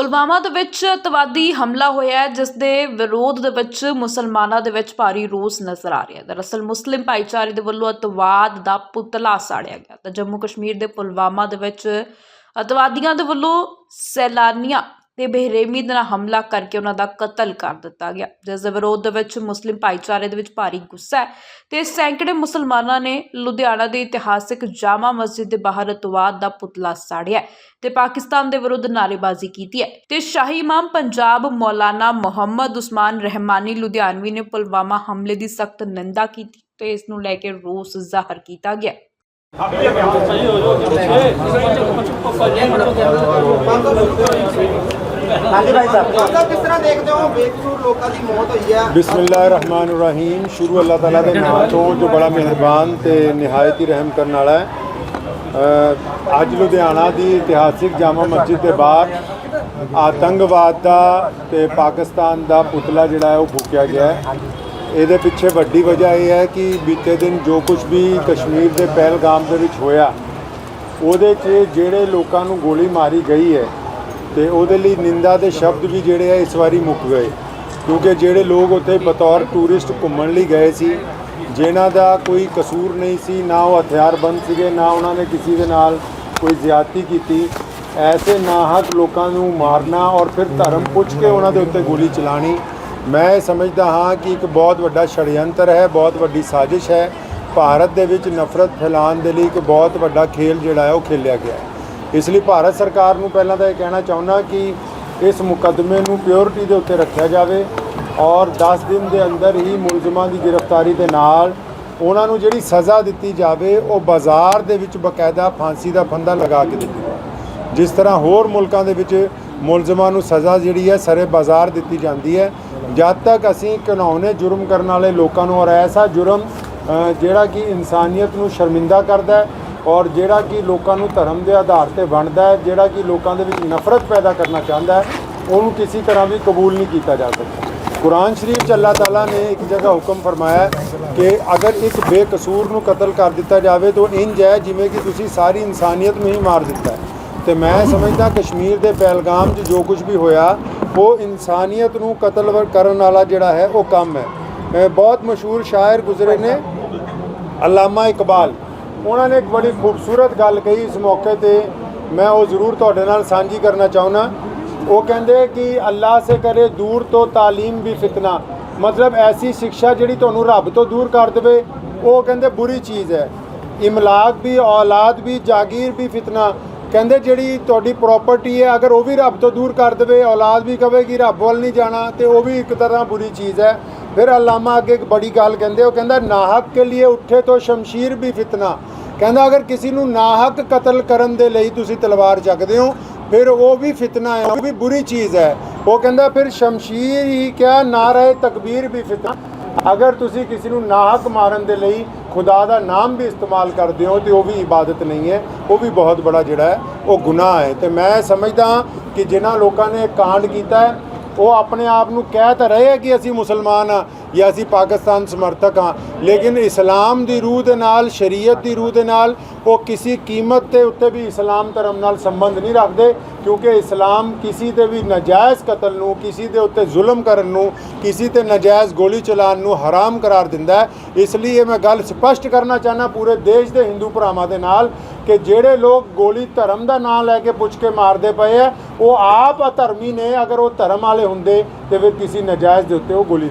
ਪੁਲਵਾਮਾ ਦੇ ਵਿੱਚ ਅਤਵਾਦੀ ਹਮਲਾ ਹੋਇਆ ਹੈ, ਜਿਸ ਦੇ ਵਿਰੋਧ ਦੇ ਵਿੱਚ ਮੁਸਲਮਾਨਾਂ ਦੇ ਵਿੱਚ ਭਾਰੀ ਰੋਸ ਨਜ਼ਰ ਆ ਰਿਹਾ ਹੈ। ਦਰਅਸਲ ਮੁਸਲਿਮ ਭਾਈਚਾਰੇ ਦੇ ਵੱਲੋਂ ਅਤਵਾਦ ਦਾ ਪੁਤਲਾ ਸਾੜਿਆ ਗਿਆ। ਤਾਂ ਜੰਮੂ ਕਸ਼ਮੀਰ ਦੇ ਪੁਲਵਾਮਾ ਦੇ ਵਿੱਚ ਅਤਵਾਦੀਆਂ ਦੇ ਵੱਲੋਂ ਸੈਲਾਨੀਆਂ ਤੇ ਬੇਰਹਿਮੀ ਨਾਲ ਹਮਲਾ ਕਰਕੇ ਉਹਨਾਂ ਦਾ ਕਤਲ ਕਰ ਦਿੱਤਾ ਗਿਆ। ਜਿਸ ਦੇ ਵਿਰੋਧ ਦੇ ਵਿੱਚ ਮੁਸਲਿਮ ਭਾਈਚਾਰੇ ਦੇ ਵਿੱਚ ਭਾਰੀ ਗੁੱਸਾ ਹੈ ਤੇ ਸੈਂਕੜੇ ਮੁਸਲਮਾਨਾਂ ਨੇ ਲੁਧਿਆਣਾ ਦੇ ਇਤਿਹਾਸਿਕ ਜਾਮਾ ਮਸਜਿਦ ਦੇ ਬਾਹਰ ਅਤਵਾਦ ਦਾ ਪੁਤਲਾ ਸਾੜਿਆ ਤੇ ਪਾਕਿਸਤਾਨ ਦੇ ਵਿਰੁੱਧ ਨਾਅਰੇਬਾਜ਼ੀ ਕੀਤੀ ਹੈ ਤੇ ਸ਼ਾਹੀ ਇਮਾਮ ਪੰਜਾਬ ਮੌਲਾਨਾ ਮੁਹੰਮਦ ਉਸਮਾਨ ਰਹਿਮਾਨੀ ਲੁਧਿਆਣਵੀ ਨੇ ਪੁਲਵਾਮਾ ਹਮਲੇ ਦੀ ਸਖਤ ਨਿੰਦਾ ਕੀਤੀ ਤੇ ਇਸ ਨੂੰ ਲੈ ਕੇ ਰੋਸ ਜ਼ਾਹਰ ਕੀਤਾ ਗਿਆ। ਹਾਂਜੀ ਭਾਈ ਸਾਹਿਬ। ਮਤਲਬ ਕਿਸ ਤਰ੍ਹਾਂ ਦੇਖਦੇ ਹੋ? ਬੇਕਸੂਰ ਲੋਕਾਂ ਦੀ ਮੌਤ ਹੋਈ ਹੈ ਬਿਸਮਿਲ੍ਲਾਹਿਰਰਹਿਮਾਨਿਰਰਹੀਮ। ਸ਼ੁਰੂ ਅੱਲਾਹ ਤਾਲਾ ਦੇ ਨਾਮ ਤੋਂ ਜੋ ਬੜਾ ਮਿਹਰਬਾਨ ਤੇ ਨਿਹਾਇਤ ਹੀ ਰਹਿਮ ਕਰਨ ਵਾਲਾ ਹੈ। ਅ, ਅੱਜ ਲੁਧਿਆਣਾ ਦੀ ਇਤਿਹਾਸਿਕ ਜਾਮਾ ਮਸਜਿਦ ਦੇ ਬਾਹਰ ਆਤੰਕਵਾਦ ਦਾ ਤੇ ਪਾਕਿਸਤਾਨ ਦਾ ਪੁਤਲਾ ਜਿਹੜਾ ਹੈ ਉਹ ਫੂਕਿਆ ਗਿਆ ਹੈ। ਇਹਦੇ ਪਿੱਛੇ ਵੱਡੀ ਵਜ੍ਹਾ ਇਹ ਹੈ ਕਿ ਬੀਤੇ ਦਿਨ ਜੋ ਕੁਝ ਵੀ ਕਸ਼ਮੀਰ ਦੇ ਪਹਿਲਗਾਮ ਦੇ ਵਿੱਚ ਹੋਇਆ ਉਹਦੇ 'ਚ ਜਿਹੜੇ ਲੋਕਾਂ ਨੂੰ ਗੋਲੀ ਮਾਰੀ ਗਈ ਹੈ ਤੇ ਉਹਦੇ ਲਈ ਨਿੰਦਾ ਦੇ ਸ਼ਬਦ ਵੀ ਜਿਹੜੇ ਆ ਇਸ ਵਾਰੀ ਮੁੱਕ ਗਏ। ਕਿਉਂਕਿ ਜਿਹੜੇ ਲੋਕ ਉੱਥੇ ਬਤੌਰ ਟੂਰਿਸਟ ਘੁੰਮਣ ਲਈ ਗਏ ਸੀ, ਜਿਨ੍ਹਾਂ ਦਾ ਕੋਈ ਕਸੂਰ ਨਹੀਂ ਸੀ, ਨਾ ਉਹ ਹਥਿਆਰਬੰਦ ਸੀਗੇ, ਨਾ ਉਹਨਾਂ ਨੇ ਕਿਸੇ ਦੇ ਨਾਲ ਕੋਈ ਜ਼ਿਆਦਤੀ ਕੀਤੀ। ਐਸੇ ਨਾਹਕ ਲੋਕਾਂ ਨੂੰ ਮਾਰਨਾ ਔਰ ਫਿਰ ਧਰਮ ਪੁੱਛ ਕੇ ਉਹਨਾਂ ਦੇ ਉੱਤੇ ਗੋਲੀ ਚਲਾਣੀ ਮੈਂ ਇਹ ਸਮਝਦਾ ਹਾਂ ਕਿ ਇੱਕ ਬਹੁਤ ਵੱਡਾ ਛੜਯੰਤਰ ਹੈ, ਬਹੁਤ ਵੱਡੀ ਸਾਜ਼ਿਸ਼ ਹੈ। ਭਾਰਤ ਦੇ ਵਿੱਚ ਨਫ਼ਰਤ ਫੈਲਾਉਣ ਦੇ ਲਈ ਇੱਕ ਬਹੁਤ ਵੱਡਾ ਖੇਲ ਜਿਹੜਾ ਹੈ, ਉਹ ਖੇਲਿਆ ਗਿਆ ਹੈ। ਇਸ ਲਈ ਭਾਰਤ ਸਰਕਾਰ ਨੂੰ ਪਹਿਲਾਂ ਤਾਂ ਇਹ ਕਹਿਣਾ ਚਾਹੁੰਦਾ ਕਿ ਇਸ ਮੁਕੱਦਮੇ ਨੂੰ ਪਿਓਰਿਟੀ ਦੇ ਉੱਤੇ ਰੱਖਿਆ ਜਾਵੇ ਔਰ 10 ਦਿਨ ਦੇ ਅੰਦਰ ਹੀ ਮੁਲਜ਼ਮਾਂ ਦੀ ਗ੍ਰਿਫਤਾਰੀ ਦੇ ਨਾਲ ਉਹਨਾਂ ਨੂੰ ਜਿਹੜੀ ਸਜ਼ਾ ਦਿੱਤੀ ਜਾਵੇ, ਉਹ ਬਾਜ਼ਾਰ ਦੇ ਵਿੱਚ ਬਕਾਇਦਾ ਫਾਂਸੀ ਦਾ ਫੰਦਾ ਲਗਾ ਕੇ ਦਿੱਤੀ ਜਾਵੇ। ਜਿਸ ਤਰ੍ਹਾਂ ਹੋਰ ਮੁਲਕਾਂ ਦੇ ਵਿੱਚ ਮੁਲਜ਼ਮਾਂ ਨੂੰ ਸਜ਼ਾ ਜਿਹੜੀ ਹੈ, ਸਰੇ ਬਾਜ਼ਾਰ ਦਿੱਤੀ ਜਾਂਦੀ ਹੈ। ਜਦ ਤੱਕ ਅਸੀਂ ਘਿਨੌਣੇ ਜੁਰਮ ਕਰਨ ਵਾਲੇ ਲੋਕਾਂ ਨੂੰ ਔਰ ਐਸਾ ਜੁਰਮ ਜਿਹੜਾ ਕਿ ਇਨਸਾਨੀਅਤ ਨੂੰ ਸ਼ਰਮਿੰਦਾ ਕਰਦਾ ਹੈ ਔਰ ਜਿਹੜਾ ਕਿ ਲੋਕਾਂ ਨੂੰ ਧਰਮ ਦੇ ਆਧਾਰ ਤੇ ਵੰਡਦਾ ਹੈ, ਜਿਹੜਾ ਕਿ ਲੋਕਾਂ ਦੇ ਵਿੱਚ ਨਫ਼ਰਤ ਪੈਦਾ ਕਰਨਾ ਚਾਹੁੰਦਾ ਹੈ, ਉਹਨੂੰ ਕਿਸੇ ਤਰ੍ਹਾਂ ਵੀ ਕਬੂਲ ਨਹੀਂ ਕੀਤਾ ਜਾ ਸਕਦਾ। ਕੁਰਾਨ ਸ਼ਰੀਫ 'ਚ ਅੱਲਾਹ ਤਾਲਾ ਨੇ ਇੱਕ ਜਗ੍ਹਾ ਹੁਕਮ ਫਰਮਾਇਆ ਕਿ ਅਗਰ ਇੱਕ ਬੇਕਸੂਰ ਨੂੰ ਕਤਲ ਕਰ ਦਿੱਤਾ ਜਾਵੇ, ਤਾਂ ਇੰਜ ਹੈ ਜਿਵੇਂ ਕਿ ਤੁਸੀਂ ਸਾਰੀ ਇਨਸਾਨੀਅਤ ਨੂੰ ਹੀ ਮਾਰ ਦਿੱਤਾ ਹੈ। ਤੇ ਮੈਂ ਸਮਝਦਾ ਕਸ਼ਮੀਰ ਦੇ ਪਹਿਲਗਾਮ 'ਚ ਜੋ ਕੁਝ ਵੀ ਹੋਇਆ, ਉਹ ਇਨਸਾਨੀਅਤ ਨੂੰ ਕਤਲ ਕਰਨ ਵਾਲਾ ਜਿਹੜਾ ਹੈ, ਉਹ ਕੰਮ ਹੈ। ਬਹੁਤ ਮਸ਼ਹੂਰ ਸ਼ਾਇਰ ਗੁਜ਼ਰੇ ਨੇ ਅਲਾਮਾ ਇਕਬਾਲ। ਉਹਨਾਂ ਨੇ ਇੱਕ ਬੜੀ ਖੂਬਸੂਰਤ ਗੱਲ ਕਹੀ ਇਸ ਮੌਕੇ ਤੇ। ਮੈਂ ਉਹ ਜ਼ਰੂਰ ਤੁਹਾਡੇ ਨਾਲ ਸਾਂਝੀ ਕਰਨਾ ਚਾਹੁੰਦਾ। ਉਹ ਕਹਿੰਦੇ ਕਿ ਅੱਲਾ ਸੇ ਕਰੇ ਦੂਰ ਤੋਂ ਤਾਲੀਮ ਵੀ ਫਿਤਨਾ। ਮਤਲਬ ਐਸੀ ਸਿੱਖਿਆ ਜਿਹੜੀ ਤੁਹਾਨੂੰ ਰੱਬ ਤੋਂ ਦੂਰ ਕਰ ਦੇਵੇ, ਉਹ ਕਹਿੰਦੇ ਬੁਰੀ ਚੀਜ਼ ਹੈ। ਇਮਲਾਕ ਵੀ, ਔਲਾਦ ਵੀ, ਜਾਗੀਰ ਵੀ ਫਿਤਨਾ। ਕਹਿੰਦੇ ਜਿਹੜੀ ਤੁਹਾਡੀ ਪ੍ਰਾਪਰਟੀ ਹੈ, ਅਗਰ ਉਹ ਵੀ ਰੱਬ ਤੋਂ ਦੂਰ ਕਰ ਦੇਵੇ, ਔਲਾਦ ਵੀ ਕਹੇਗੀ, ਰੱਬ ਵੱਲ ਨਹੀਂ ਜਾਣਾ, ਤੇ ਉਹ ਵੀ ਇੱਕ ਤਰ੍ਹਾਂ ਬੁਰੀ ਚੀਜ਼ ਹੈ। ਫਿਰ ਅਲਾਮਾ ਅੱਗੇ ਇੱਕ ਬੜੀ ਗੱਲ ਕਹਿੰਦੇ, ਉਹ ਕਹਿੰਦਾ, ਨਾਹਕ ਕੇ ਲਈ ਉੱਠੇ ਤੋਂ ਸ਼ਮਸ਼ੀਰ ਵੀ ਫਿਤਨਾ। ਕਹਿੰਦਾ, ਅਗਰ ਕਿਸੇ ਨੂੰ ਨਾਹਕ ਕਤਲ ਕਰਨ ਦੇ ਲਈ ਤੁਸੀਂ ਤਲਵਾਰ ਚੱਕਦੇ ਹੋ, ਫਿਰ ਉਹ ਵੀ ਫਿਤਨਾ ਹੈ, ਉਹ ਵੀ ਬੁਰੀ ਚੀਜ਼ ਹੈ। ਉਹ ਕਹਿੰਦਾ, ਫਿਰ ਸ਼ਮਸ਼ੀਰ ਹੀ ਕਿਆ ਨਾਰੇ ਤਕਬੀਰ ਵੀ ਫਿਤਨਾ। ਅਗਰ ਤੁਸੀਂ ਕਿਸੇ ਨੂੰ ਨਾਹਕ ਮਾਰਨ ਦੇ ਲਈ ਖੁਦਾ ਦਾ ਨਾਮ ਵੀ ਇਸਤੇਮਾਲ ਕਰਦੇ ਹੋ, ਤੇ ਉਹ ਵੀ ਇਬਾਦਤ ਨਹੀਂ ਹੈ, ਉਹ ਵੀ ਬਹੁਤ ਬੜਾ ਜਿਹੜਾ ਹੈ, ਉਹ ਗੁਨਾਹ ਹੈ। ਤੇ ਮੈਂ ਸਮਝਦਾ ਕਿ ਜਿਨ੍ਹਾਂ ਲੋਕਾਂ ਨੇ ਕਾਂਡ ਕੀਤਾ ਹੈ ਉਹ ਆਪਣੇ ਆਪ ਨੂੰ ਕਹਿ ਤਾਂ ਰਹੇ ਆ ਕਿ ਅਸੀਂ ਮੁਸਲਮਾਨ ਆ ਜਾਂ ਅਸੀਂ ਪਾਕਿਸਤਾਨ ਸਮਰਥਕ ਆ। ਲੇਕਿਨ ਇਸਲਾਮ ਦੀ ਰੂਹ ਦੇ ਨਾਲ, ਸ਼ਰੀਅਤ ਦੀ ਰੂਹ ਦੇ ਨਾਲ ਉਹ ਕਿਸੇ ਕੀਮਤ ਤੇ ਉੱਤੇ ਵੀ ਇਸਲਾਮ ਧਰਮ ਨਾਲ ਸੰਬੰਧ ਨਹੀਂ ਰੱਖਦੇ, ਕਿਉਂਕਿ ਇਸਲਾਮ ਕਿਸੇ ਤੇ ਵੀ ਨਜਾਇਜ਼ ਕਤਲ ਨੂੰ, ਕਿਸੇ ਦੇ ਉੱਤੇ ਜ਼ੁਲਮ ਕਰਨ ਨੂੰ, ਕਿਸੇ ਤੇ ਨਜਾਇਜ਼ ਗੋਲੀ ਚਲਾਉਣ ਨੂੰ ਹਰਾਮ ਕਰਾਰ ਦਿੰਦਾ ਹੈ। ਇਸ ਲਈ ਇਹ ਮੈਂ ਗੱਲ ਸਪਸ਼ਟ ਕਰਨਾ ਚਾਹਨਾ ਪੂਰੇ ਦੇਸ਼ ਦੇ ਹਿੰਦੂ ਭਰਾਵਾਂ ਦੇ ਨਾਲ ਕਿ ਜਿਹੜੇ ਲੋਕ ਗੋਲੀ ਧਰਮ ਦਾ ਨਾਂ ਲੈ ਕੇ ਪੁੱਛ ਕੇ ਮਾਰਦੇ ਪਏ ਆ, ਉਹ ਆਪ ਅਧਰਮੀ ਨੇ, ਅਗਰ ਉਹ ਧਰਮ ਵਾਲੇ ਹੁੰਦੇ ਤੇ ਫਿਰ ਕਿਸੇ ਨਜਾਇਜ਼ ਦੇ ਉੱਤੇ ਉਹ ਗੋਲੀ ਨਹੀਂ